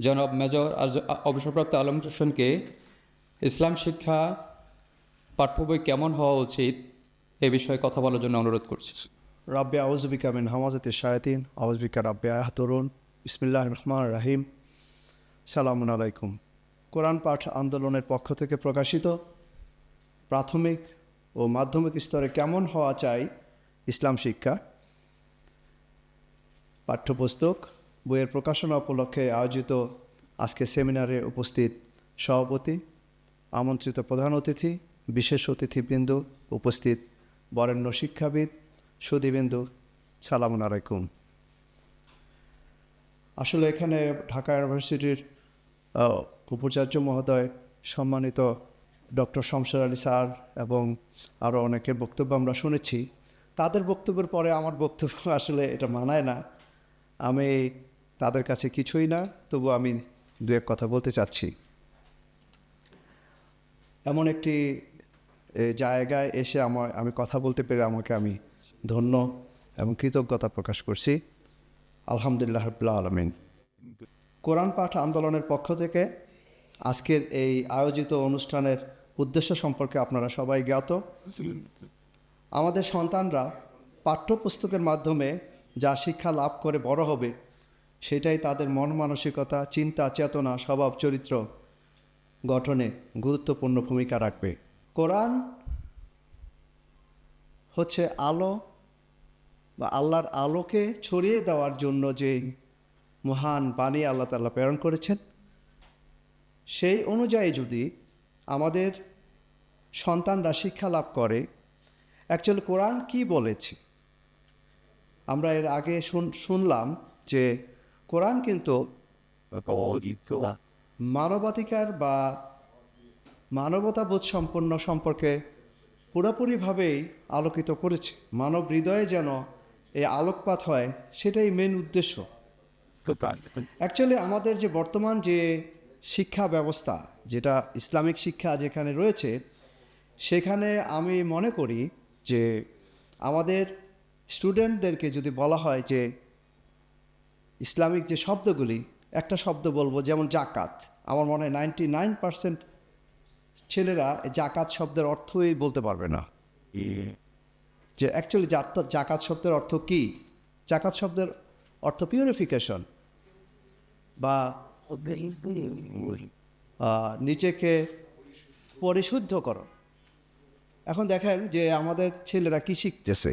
জনাব মেজর অবসরপ্রাপ্ত আলম হোসেনকে ইসলাম শিক্ষা পাঠ্য বই কেমন হওয়া উচিত এ বিষয়ে কথা বলার জন্য অনুরোধ করছি। রাব্বে আউজবিকা মিন হামাজাতে শায়াতিন আউজবিকা রাব্বে আহতরুন বিসমিল্লাহ রহমান রাহিম। সালামুন আলাইকুম। কোরআন পাঠ আন্দোলনের পক্ষ থেকে প্রকাশিত। প্রাথমিক ও মাধ্যমিক স্তরে কেমন হওয়া চাই ইসলাম শিক্ষা? পাঠ্যপুস্তক বইয়ের প্রকাশনা উপলক্ষে আয়োজিত আজকে সেমিনারে উপস্থিত সভাপতি, আমন্ত্রিত প্রধান অতিথি, বিশেষ অতিথিবৃন্দ উপস্থিত, বরেণ্য শিক্ষাবিদ, সুদীবিন্দু, সালামুন আলাইকুম। আসলে এখানে ঢাকা ইউনিভার্সিটির উপাচার্য মহোদয়, সম্মানিত ডক্টর শমশের আলী স্যার এবং আরও অনেকের বক্তব্য আমরা শুনেছি। তাদের বক্তব্যের পরে আমার বক্তব্য আসলে এটা মানায় না। আমি তাদের কাছে কিছুই না, তবু আমি দু এক কথা বলতে চাচ্ছি। এমন একটি জায়গায় এসে আমার, আমি কথা বলতে পেরে আমাকে আমি ধন্য এবং কৃতজ্ঞতা প্রকাশ করছি। আলহামদুলিল্লাহ রবিল্লা আলমিন। কোরআন পাঠ আন্দোলনের পক্ষ থেকে আজকের এই আয়োজিত অনুষ্ঠানের উদ্দেশ্য সম্পর্কে আপনারা সবাই জ্ঞাত। আমাদের সন্তানরা পাঠ্যপুস্তকের মাধ্যমে যা শিক্ষা লাভ করে বড় হবে সেটাই তাদের মন মানসিকতা, চিন্তা, চেতনা, স্বভাব, চরিত্র গঠনে গুরুত্বপূর্ণ ভূমিকা রাখবে। কোরআন হচ্ছে আলো বা আল্লাহর আলোকে ছড়িয়ে দেওয়ার জন্য যে মহান বাণী আল্লাহ তাল্লাহ প্রেরণ করেছেন, সেই অনুযায়ী যদি আমাদের সন্তানরা শিক্ষা লাভ করে অ্যাকচুয়ালি কোরআন কি বলেছে? আমরা এর আগে শুন- শুনলাম যে কোরআন কিন্তু মানবাধিকার বা মানবতাবোধ সম্পন্ন সম্পর্কে পুরোপুরিভাবেই আলোকিত করেছে। মানব হৃদয়ে যেন এই আলোকপাত হয় সেটাই মেন উদ্দেশ্য। অ্যাকচুয়ালি আমাদের যে বর্তমান যে শিক্ষা ব্যবস্থা যেটা ইসলামিক শিক্ষা যেখানে রয়েছে সেখানে আমি মনে করি যে আমাদের স্টুডেন্টদেরকে যদি বলা হয় যে ইসলামিক যে শব্দগুলি একটা শব্দ বলব যেমন জাকাত। আমার মনে হয় নাইনটি নাইন পার্সেন্ট ছেলেরা এই জাকাত শব্দের অর্থই বলতে পারবে না। যে অ্যাকচুয়ালি জাকাত শব্দের অর্থ কি? জাকাত শব্দের অর্থ পিউরিফিকেশন বা নিজেকে পরিশুদ্ধ করো এখন দেখেন যে আমাদের ছেলেরা কি শিখতেছে?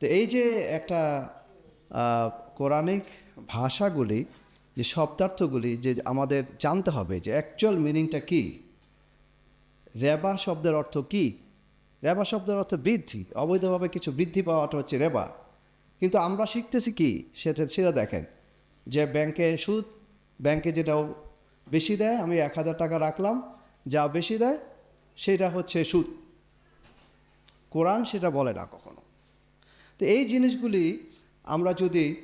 তো এই যে একটা কোরআনিক ভাষাগুলি, যে শব্দার্থগুলি যে আমাদের জানতে হবে যে অ্যাকচুয়াল মিনিংটা কি? রেবা শব্দের অর্থ কি? রেবা শব্দের অর্থ বৃদ্ধি। অবৈধভাবে কিছু বৃদ্ধি পাওয়াটা হচ্ছে রেবা। কিন্তু আমরা শিখতেছি কি? সেটা সেটা দেখেন। যে ব্যাংকে সুদ, ব্যাংকে যেটাও বেশি দেয়, আমি এক হাজার টাকা রাখলাম, যা বেশি দেয়, সেটা হচ্ছে সুদ। কোরআন সেটা বলে না কখনো। তো এই জিনিসগুলি আমরা যদি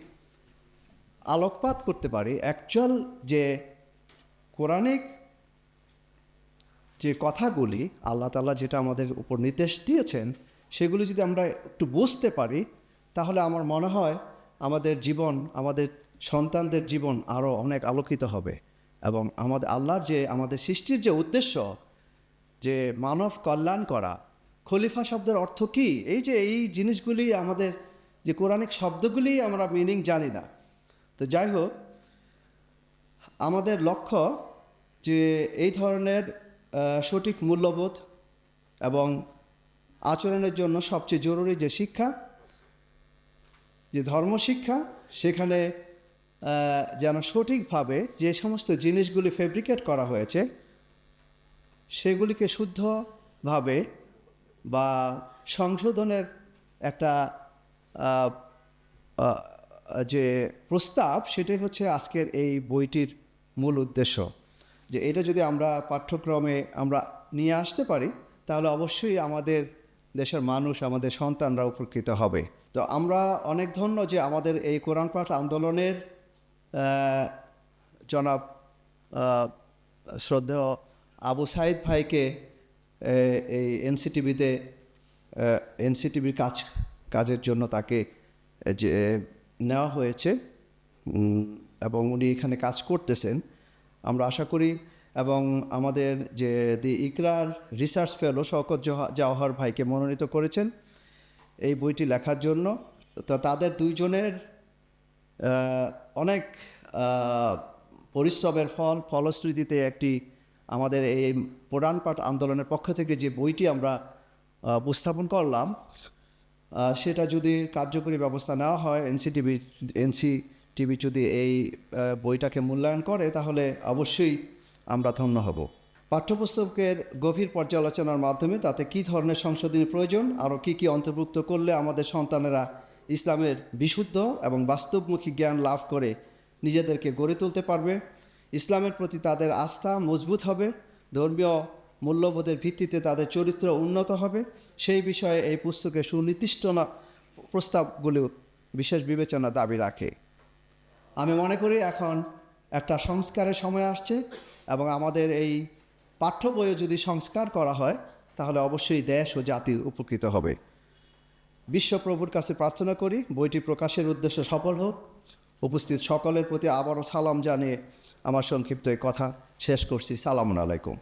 আলোকপাত করতে পারি। অ্যাকচুয়াল যে কোরআনিক যে কথাগুলি আল্লাহ তাআলা যেটা আমাদের উপর নির্দেশ দিয়েছেন, সেগুলি যদি আমরা একটু বুঝতে পারি, তাহলে আমার মনে হয় আমাদের জীবন, আমাদের সন্তানদের জীবন আরও অনেক আলোকিত হবে। এবং আমাদের আল্লাহর যে, আমাদের সৃষ্টির যে উদ্দেশ্য, যে মানব কল্যাণ করা, খলিফা শব্দের অর্থ কি? এই যে, এই জিনিসগুলি আমাদের, যে কোরআনিক শব্দগুলি আমরা মিনিং জানি না। তো যাই হোক, আমাদের লক্ষ্য যে এই ধরনের সঠিক মূল্যবোধ এবং আচরণের জন্য সবচেয়ে জরুরি যে শিক্ষা, যে ধর্মশিক্ষা সেখানে যেন সঠিকভাবে যে সমস্ত জিনিসগুলি ফেব্রিকেট করা হয়েছে, সেগুলিকে শুদ্ধভাবে বা সংশোধনের একটা যে প্রস্তাব, সেটাই হচ্ছে আজকের এই বইটির মূল উদ্দেশ্য। যে এটা যদি আমরা পাঠ্যক্রমে আমরা নিয়ে আসতে পারি, তাহলে অবশ্যই আমাদের দেশের মানুষ, আমাদের সন্তানরা উপকৃত হবে। তো আমরা অনেক ধন্য যে আমাদের এই কোরআন পাঠ আন্দোলনের জনাব শ্রদ্ধেয় আবু সাইদ ভাইকে এই এনসিটিভিতে এনসিটিভির কাজ, কাজের জন্য তাকে যে নেওয়া হয়েছে এবং উনি এখানে কাজ করতেছেন। আমরা আশা করি, এবং আমাদের যে দি ইকরার রিসার্চ ফেলো শওকত জওহর ভাইকে মনোনীত করেছেন এই বইটি লেখার জন্য। তো তাদের দুইজনের অনেক পরিশ্রমের ফল, ফলশ্রুতিতে একটি আমাদের এই পুরাণ পাঠ আন্দোলনের পক্ষ থেকে যে বইটি আমরা উপস্থাপন করলাম সেটা যদি কার্যকরী ব্যবস্থা নেওয়া হয়, এনসিটিভি এনসি টিভি যদি এই বইটাকে মূল্যায়ন করে, তাহলে অবশ্যই আমরা ধন্য হব। পাঠ্যপুস্তকের গভীর পর্যালোচনার মাধ্যমে তাতে কী ধরনের সংশোধনী প্রয়োজন, আরও কী কী অন্তর্ভুক্ত করলে আমাদের সন্তানেরা ইসলামের বিশুদ্ধ এবং বাস্তবমুখী জ্ঞান লাভ করে নিজেদেরকে গড়ে তুলতে পারবে? ইসলামের প্রতি তাদের আস্থা মজবুত হবে, ধর্মীয় মূল্যবোধের ভিত্তিতে তাদের চরিত্র উন্নত হবে। সেই বিষয়ে এই পুস্তকে সুনির্দিষ্ট না- প্রস্তাবগুলো বিশেষ বিবেচনা দাবি রাখে। আমি মনে করি এখন একটা সংস্কারের সময় আসছে এবং আমাদের এই পাঠ্য বইয়ে যদি সংস্কার করা হয়, তাহলে অবশ্যই দেশ ও জাতি উপকৃত হবে। বিশ্বপ্রভুর কাছে প্রার্থনা করি, বইটি প্রকাশের উদ্দেশ্য সফল হোক। উপস্থিত সকলের প্রতি আবারও সালাম জানিয়ে আমার সংক্ষিপ্ত কথা শেষ করছি। সালামুন আলাইকুম।